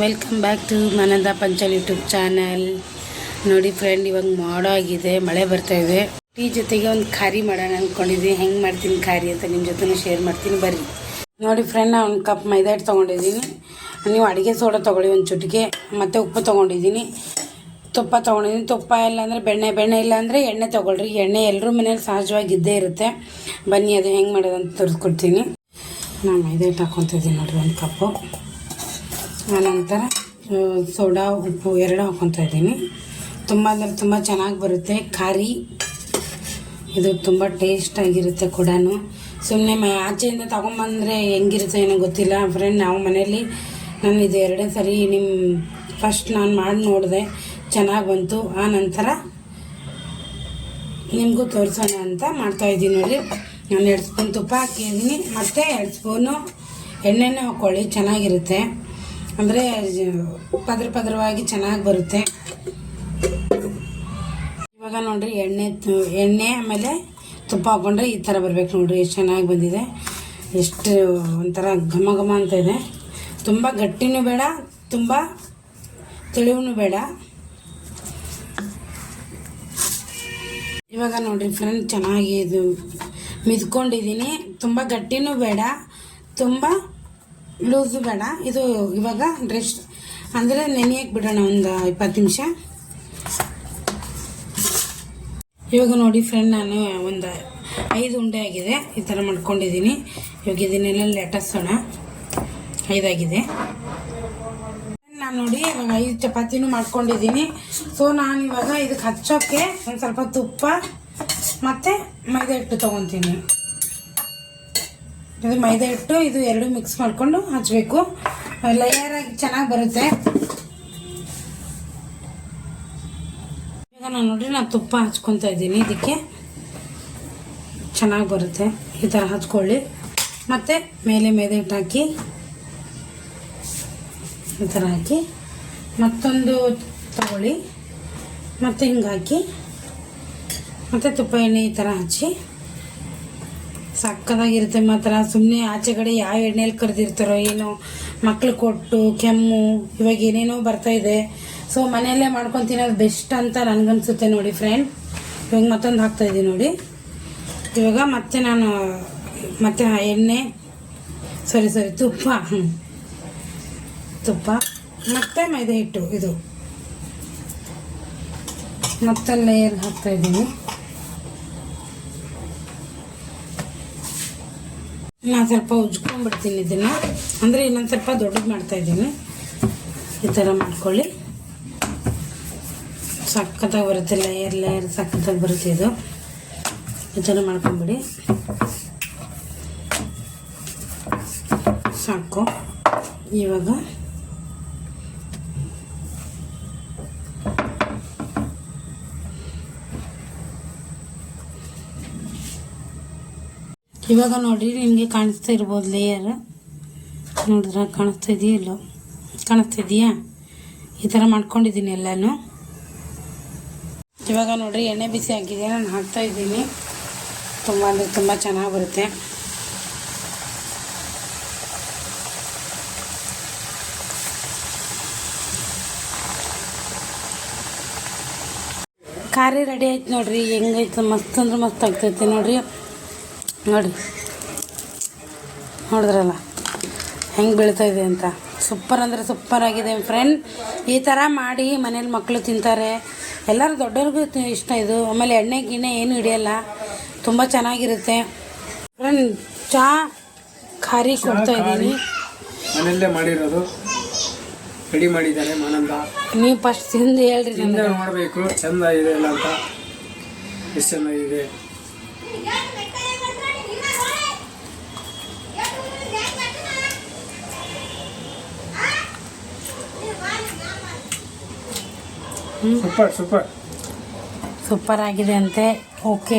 Welcome back to ಮನಂದ ಪಂಚಲ್ YouTube channel ನೋಡಿ friend ಇವಾಗ ಮಾಡೋ ಆಗಿದೆ, ಮಳೆ ಬರ್ತಾ ಇದೆ. ಟೀ ಜೊತೆಗೆ ಒಂದು ಖಾರಿ ಮಾಡೋಣ ಅಂದ್ಕೊಂಡಿದ್ದೀನಿ ಹೆಂಗೆ ಮಾಡ್ತೀನಿ ಖಾರಿ ಅಂತ ನಿಮ್ಮ ಜೊತೆ ಶೇರ್ ಮಾಡ್ತೀನಿ, ಬರ್ರಿ. ನೋಡಿ ಫ್ರೆಂಡ್ ನಾನು ಒಂದು ಕಪ್ ಮೈದಾ ಹಿಟ್ಟು ತೊಗೊಂಡಿದ್ದೀನಿ. ನೀವು ಅಡುಗೆ ಸೋಡಾ ತೊಗೊಳ್ಳಿ ಒಂದು ಚುಟಿಕೆ, ಮತ್ತು ಉಪ್ಪು ತೊಗೊಂಡಿದ್ದೀನಿ. ತುಪ್ಪ ತೊಗೊಂಡಿದ್ದೀನಿ. ತುಪ್ಪ ಇಲ್ಲ ಅಂದರೆ ಬೆಣ್ಣೆ ಬೆಣ್ಣೆ ಇಲ್ಲ ಅಂದರೆ ಎಣ್ಣೆ ತೊಗೊಳ್ರಿ. ಎಣ್ಣೆ ಎಲ್ಲರೂ ಮನೇಲಿ ಸಹಜವಾಗಿ ಇದ್ದೇ ಇರುತ್ತೆ. ಬನ್ನಿ, ಅದು ಹೆಂಗೆ ಮಾಡೋದು ಅಂತ ತೋರಿಸ್ಕೊಡ್ತೀನಿ. ನಾನು ಮೈದಾ ಹಿಟ್ಟು ಹಾಕ್ಕೊತಿದ್ದೀನಿ ನೋಡಿರಿ ಒಂದು ಕಪ್ಪು ಆನಂತರ ಸೋಡಾ, ಉಪ್ಪು ಎರಡು ಹಾಕ್ಕೊತಾ ಇದ್ದೀನಿ. ತುಂಬ ಅಂದರೆ ತುಂಬ ಚೆನ್ನಾಗಿ ಬರುತ್ತೆ. ಖಾರಿ ಇದು ತುಂಬ ಟೇಸ್ಟಾಗಿರುತ್ತೆ ಕೂಡ ಸುಮ್ಮನೆ ಮ, ಆಚೆಯಿಂದ ತೊಗೊಂಬಂದರೆ ಹೆಂಗಿರುತ್ತೆ ಏನೋ ಗೊತ್ತಿಲ್ಲ. ಫ್ರೆಂಡ್ ನಾವು ಮನೇಲಿ ನಾನು ಇದು ಎರಡೇ ಸರಿ ನಿಮ್ಮ ಫಸ್ಟ್ ನಾನು ಮಾಡಿ ನೋಡಿದೆ. ಚೆನ್ನಾಗಿ ಬಂತು. ಆ ನಂತರ ನಿಮಗೂ ತೋರಿಸೋಣ ಅಂತ ಮಾಡ್ತಾಯಿದ್ದೀನಿ ನೋಡಿ. ನಾನು ಎರಡು ಸ್ಪೂನ್ ತುಪ್ಪ ಹಾಕಿದ್ದೀನಿ ಮತ್ತು ಎರಡು ಸ್ಪೂನು ಎಣ್ಣೆನೇ ಹಾಕ್ಕೊಳ್ಳಿ ಚೆನ್ನಾಗಿರುತ್ತೆ. ಅಂದರೆ ಪದ್ರ ಪದ್ರವಾಗಿ ಚೆನ್ನಾಗಿ ಬರುತ್ತೆ. ಇವಾಗ ನೋಡಿರಿ ಎಣ್ಣೆ ಎಣ್ಣೆ ಆಮೇಲೆ ತುಪ್ಪ ಹಾಕ್ಕೊಂಡ್ರೆ ಈ ಥರ ಬರಬೇಕು ನೋಡಿರಿ, ಎಷ್ಟು ಚೆನ್ನಾಗಿ ಬಂದಿದೆ. ಎಷ್ಟು ಒಂಥರ ಘಮ ಘಮ ಅಂತ ಇದೆ. ತುಂಬ ಗಟ್ಟಿನೂ ಬೇಡ, ತುಂಬ ತಿಳಿವೂ ಬೇಡ. ಇವಾಗ ನೋಡಿರಿ ಫ್ರೆಂಡ್ ಚೆನ್ನಾಗಿ ಇದು ಮಿದ್ಕೊಂಡಿದ್ದೀನಿ. ತುಂಬ ಗಟ್ಟಿನೂ ಬೇಡ, ತುಂಬ ಲೂಸು ಬೇಡ. ಇದು ಇವಾಗ ರೆಸ್ಟ್ ಅಂದರೆ ನೆನೆಯಕ್ಕೆ ಬಿಡೋಣ ಒಂದು ಇಪ್ಪತ್ತು ನಿಮಿಷ. ಇವಾಗ ನೋಡಿ ಫ್ರೆಂಡ್ ನಾನು ಒಂದು ಐದು ಉಂಡೆ ಆಗಿದೆ. ಈ ಥರ ಮಾಡ್ಕೊಂಡಿದ್ದೀನಿ. ಇವಾಗ ಇದನ್ನೆಲ್ಲ ಲೆಟಸೋಣ ಐದಾಗಿದೆ. ನಾನು ನೋಡಿ ಇವಾಗ ಐದು ಚಪಾತಿನೂ ಮಾಡ್ಕೊಂಡಿದ್ದೀನಿ. ಸೊ ನಾನು ಇವಾಗ ಇದಕ್ಕೆ ಹಚ್ಚೋಕ್ಕೆ ಒಂದು ಸ್ವಲ್ಪ ತುಪ್ಪ ಮತ್ತು ಮೈದಾ ಹಿಟ್ಟು ತೊಗೊತೀನಿ. ಇದು ಮೈದಾ ಹಿಟ್ಟು ಇದು ಎರಡು ಮಿಕ್ಸ್ ಮಾಡಿಕೊಂಡು ಹಚ್ಚಬೇಕು ಲೇಯರ್ ಆಗಿ ಚೆನ್ನಾಗಿ ಬರುತ್ತೆ. ಈಗ ನಾನು ನೋಡ್ರಿ, ನಾನು ತುಪ್ಪ ಹಚ್ಕೊತಾ ಇದ್ದೀನಿ. ಇದಕ್ಕೆ ಚೆನ್ನಾಗಿ ಬರುತ್ತೆ. ಈ ಥರ ಹಚ್ಕೊಳ್ಳಿ. ಮತ್ತು ಮೇಲೆ ಮೈದಾ ಹಿಟ್ಟು ಹಾಕಿ, ಈ ಥರ ಹಾಕಿ, ಮತ್ತೊಂದು ತಗೊಳ್ಳಿ. ಮತ್ತು ಹಿಂಗೆ ಹಾಕಿ, ಮತ್ತು ತುಪ್ಪ ಎಣ್ಣೆ ಈ ಥರ ಹಚ್ಚಿ ಸಕ್ಕದಾಗಿರುತ್ತೆ ಮಾತ್ರ. ಸುಮ್ಮನೆ ಆಚೆ ಕಡೆ ಯಾವ ಎಣ್ಣೆಯಲ್ಲಿ ಕರೆದಿರ್ತಾರೋ ಏನೋ ಮಕ್ಳು ಕೊಟ್ಟು, ಕೆಮ್ಮು, ಇವಾಗ ಏನೇನೋ ಬರ್ತಾ ಇದೆ. ಸೊ ಮನೆಯಲ್ಲೇ ಮಾಡ್ಕೊಂಡು ತಿನ್ನೋದು ಬೆಸ್ಟ್ ಅಂತ ನನಗನ್ಸುತ್ತೆ ನೋಡಿ ಫ್ರೆಂಡ್ ಇವಾಗ ಮತ್ತೊಂದು ಹಾಕ್ತಾ ಇದ್ದೀನಿ ನೋಡಿ. ಇವಾಗ ಮತ್ತೆ ನಾನು, ಮತ್ತೆ ಎಣ್ಣೆ ಸಾರಿ ಸಾರಿ ತುಪ್ಪ. ತುಪ್ಪ, ಮತ್ತೆ ಮೈದಾ ಹಿಟ್ಟು, ಇದು. ಮತ್ತೆ ಲೇಯರ್ ಹಾಕ್ತಾ ನಾನು ಸ್ವಲ್ಪ ಉಜ್ಕೊಂಡ್ಬಿಡ್ತೀನಿ ಇದನ್ನು. ಅಂದರೆ ಇನ್ನೊಂದು ಸ್ವಲ್ಪ ದೊಡ್ಡದು ಮಾಡ್ತಾ ಇದ್ದೀನಿ. ಈ ಥರ ಮಾಡ್ಕೊಳ್ಳಿ. ಸಖತ್ತಾಗಿ ಬರುತ್ತೆ ಲೇಯರ್ ಲೇಯರ್ ಸಖತ್ತಾಗಿ ಬರುತ್ತೆ ಇದು. ಈ ಥರ ಮಾಡ್ಕೊಂಬಿಡಿ. ಸಾಕು. ಇವಾಗ ಇವಾಗ ನೋಡ್ರಿ ನಿಮಗೆ ಕಾಣಿಸ್ತಾ ಇರ್ಬೋದು ಲೇಯರ್ ನೋಡಿದ್ರ ಕಾಣಿಸ್ತಾ ಇದೆಯಲ್ಲೋ ಕಾಣಿಸ್ತಾ ಇದೆಯಾ? ಈ ಥರ ಮಾಡ್ಕೊಂಡಿದ್ದೀನಿ ಎಲ್ಲನೂ. ಇವಾಗ ನೋಡ್ರಿ, ಎಣ್ಣೆ ಬಿಸಿ ಹಾಕಿದೆ ನಾನು ಹಾಕ್ತಾ ಇದ್ದೀನಿ. ತುಂಬ ಅಂದರೆ ತುಂಬ ಚೆನ್ನಾಗಿ ಬರುತ್ತೆ. ಖಾರಿ ರೆಡಿ ಆಯ್ತು ನೋಡ್ರಿ, ಹೆಂಗೈತೆ? ಮಸ್ತ್ ಅಂದ್ರೆ ಮಸ್ತ್ ಆಗ್ತೈತೆ ನೋಡ್ರಿ. ನೋಡಿ. ನೋಡಿದ್ರಲ್ಲ? ಹೆಂಗೆ ಬೀಳ್ತಾ ಇದೆ ಅಂತ. ಸೂಪರ್ ಅಂದರೆ ಸೂಪರ್ ಆಗಿದೆ ಫ್ರೆಂಡ್ ಈ ಥರ ಮಾಡಿ ಮನೇಲಿ ಮಕ್ಕಳು ತಿಂತಾರೆ. ಎಲ್ಲರೂ ದೊಡ್ಡವ್ರಿಗೂ ಇಷ್ಟ ಇದು. ಆಮೇಲೆ ಎಣ್ಣೆ ಗಿಣ್ಣೆ ಏನು ಹಿಡಿಯಲ್ಲ. ತುಂಬ ಚೆನ್ನಾಗಿರುತ್ತೆ. ಫ್ರೆಂಡ್ ಚಹಾ ಖಾರಿ ಕೊಡ್ತಾ ಇದ್ದೀನಿ. ಮನೆಯಲ್ಲೇ ಮಾಡಿರೋದು. ರೆಡಿ ಮಾಡಿದ್ದಾರೆ ಮಾನಂದ. ನೀವು ಫಸ್ಟ್ ತಿಂದು ಹೇಳ್ರಿ ಮಾಡಬೇಕು. ಚೆಂದ ಇದೆ ಇಲ್ಲ ಅಂತ. ಎಷ್ಟು ಚೆನ್ನಾಗಿದೆ. Super super. ಸೂಪರ್ ಆಗಿದೆ ಅಂತೆ. ಓಕೆ.